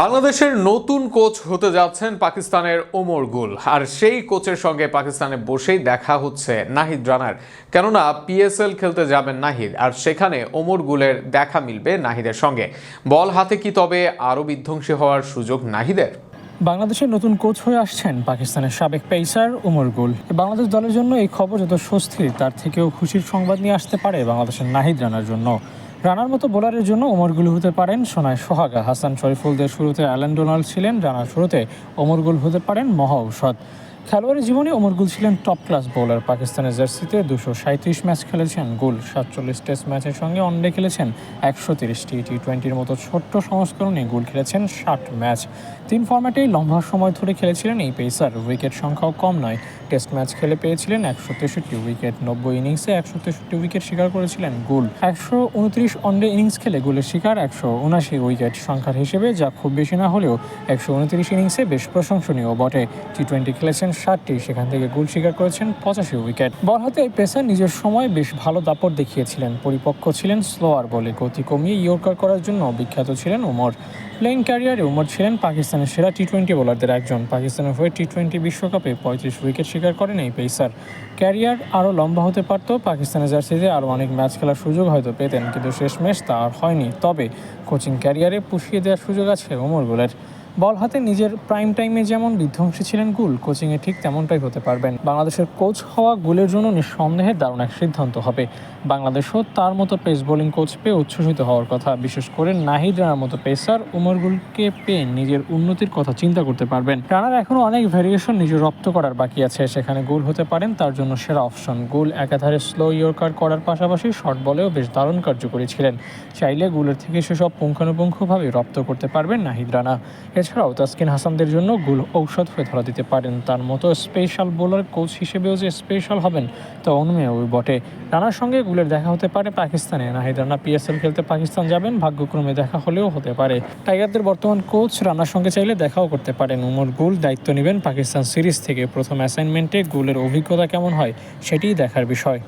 বাংলাদেশের নতুন কোচ হতে যাচ্ছেন পাকিস্তানের ওমর গুল। আর সেই কোচের সঙ্গে পাকিস্তানে বসেই দেখা হচ্ছে নাহিদ রানার। কেননা পিএসএল খেলতে যাবেন নাহিদ, আর সেখানে ওমর গুলের দেখা মিলবে নাহিদের সঙ্গে। বল হাতে কি তবে আরও বিধ্বংসী হওয়ার সুযোগ নাহিদের? বাংলাদেশের নতুন কোচ হয়ে আসছেন পাকিস্তানের সাবেক পেসার উমর গুল। বাংলাদেশ দলের জন্য এই খবর যত স্বস্তির তার থেকেও খুশির সংবাদ নিয়ে আসতে পারে বাংলাদেশের নাহিদ রানার জন্য। রানার মতো বোলারের জন্য ওমরগুল হতে পারেন সোনায় সোহাগা। হাসান শরীফুলদের শুরুতে অ্যালেন ডোনাল্ড ছিলেন, রানার শুরুতে ওমরগুল হতে পারেন মহা ঔষধ। খেলোয়াড়ি জীবনে ওমর গুল ছিলেন টপ ক্লাস বোলার পাকিস্তানের জার্সিতে দুশো সাঁত্রিশ ম্যাচ খেলেছেন। গুল সাতচল্লিশ টেস্ট ম্যাচের সঙ্গে ওয়ানডে খেলেছেন। একশো তিরিশটি টি টোয়েন্টির মতো ছোট্ট সংস্করণে গুল খেলেছেন ষাট ম্যাচ তিন ফর্ম্যাটেই লম্বা সময় ধরে খেলেছিলেন এই পেসার উইকেট সংখ্যাও কম নয়। টেস্ট ম্যাচ খেলে পেয়েছিলেন একশো তেষট্টি উইকেট নব্বই ইনিংসে একশো তেষট্টি উইকেট শিকার করেছিলেন গুল। একশো উনত্রিশ ওয়ানডে ইনিংস খেলে গুলের শিকার একশো উনাশি উইকেট সংখ্যার হিসেবে, যা খুব বেশি না হলেও একশো উনত্রিশ ইনিংসে বেশ প্রশংসনীয় বটে। টি টোয়েন্টি খেলেছেন ষাটটি, সেখান থেকে গোল শিকার করেছেন পঁচাশি উইকেট। বল হাতে এই পেসার নিজের সময় বেশ ভালো দাপট দেখিয়েছিলেন। পরিপক্ক ছিলেন স্লোয়ার বলে গতি কমিয়ে ইয়র্কার করার জন্য বিখ্যাত ছিলেন ওমর প্লেইং ক্যারিয়ারে উমর ছিলেন পাকিস্তানের সেরা টি টোয়েন্টি বোলারদের একজন। পাকিস্তানের হয়ে টি টোয়েন্টি বিশ্বকাপে পঁয়ত্রিশ উইকেট শিকার করেন এই পেসার। ক্যারিয়ার আরও লম্বা হতে পারত, পাকিস্তানের জার্সিতে আরও অনেক ম্যাচ খেলার সুযোগ হয়তো পেতেন, কিন্তু শেষমেশ তা আর হয়নি। তবে কোচিং ক্যারিয়ারে পুষিয়ে দেওয়ার সুযোগ আছে ওমর গুলের বল হাতে নিজের প্রাইম টাইমে যেমন বিধ্বংসী ছিলেন গুল কোচিংয়ে ঠিক তেমনটাই হতে পারবেন। বাংলাদেশের কোচ হওয়া গুলের জন্য নিঃসন্দেহে দারুণ এক সিদ্ধান্ত হবে। বাংলাদেশও তার মতো পেস বোলিং কোচ পেয়ে উচ্ছ্বসিত হওয়ার কথা। বিশেষ করে নাহিদ রানার মতো পেসার উমর গুলকে পেয়ে নিজের উন্নতির কথা চিন্তা করতে পারবেন। রানার এখনও অনেক ভ্যারিয়েশন নিজে রপ্ত করার বাকি আছে। সেখানে গুল হতে পারেন, তার জন্য সেরা অপশন গুল একাধারে স্লো ইয়র্কার করার পাশাপাশি শর্ট বলেও বেশ দারুণ কার্যকরী ছিলেন। চাইলে গুলের থেকে সেসব পুঙ্খানুপুঙ্খভাবে রপ্ত করতে পারবেন নাহিদ রানা। এছাড়াও তাসকিন হাসানদের জন্য গুল ঔষধ হয়ে ধরা দিতে পারেন। তার মতো স্পেশাল বোলার কোচ হিসেবেও যে স্পেশাল হবেন তা অনুমেয় বটে। রানার সঙ্গে গুলের দেখা হতে পারে পাকিস্তানে। নাহিদ রানা পিএসএল খেলতে পাকিস্তান যাবেন, ভাগ্যক্রমে দেখা হলেও হতে পারে। টাইগারদের বর্তমান কোচ রানার সঙ্গে চাইলে দেখাও করতে পারেন। উমর গুল দায়িত্ব নেবেন পাকিস্তান সিরিজ থেকে। প্রথম অ্যাসাইনমেন্টে গুলের অভিজ্ঞতা কেমন হয়, সেটিই দেখার বিষয়।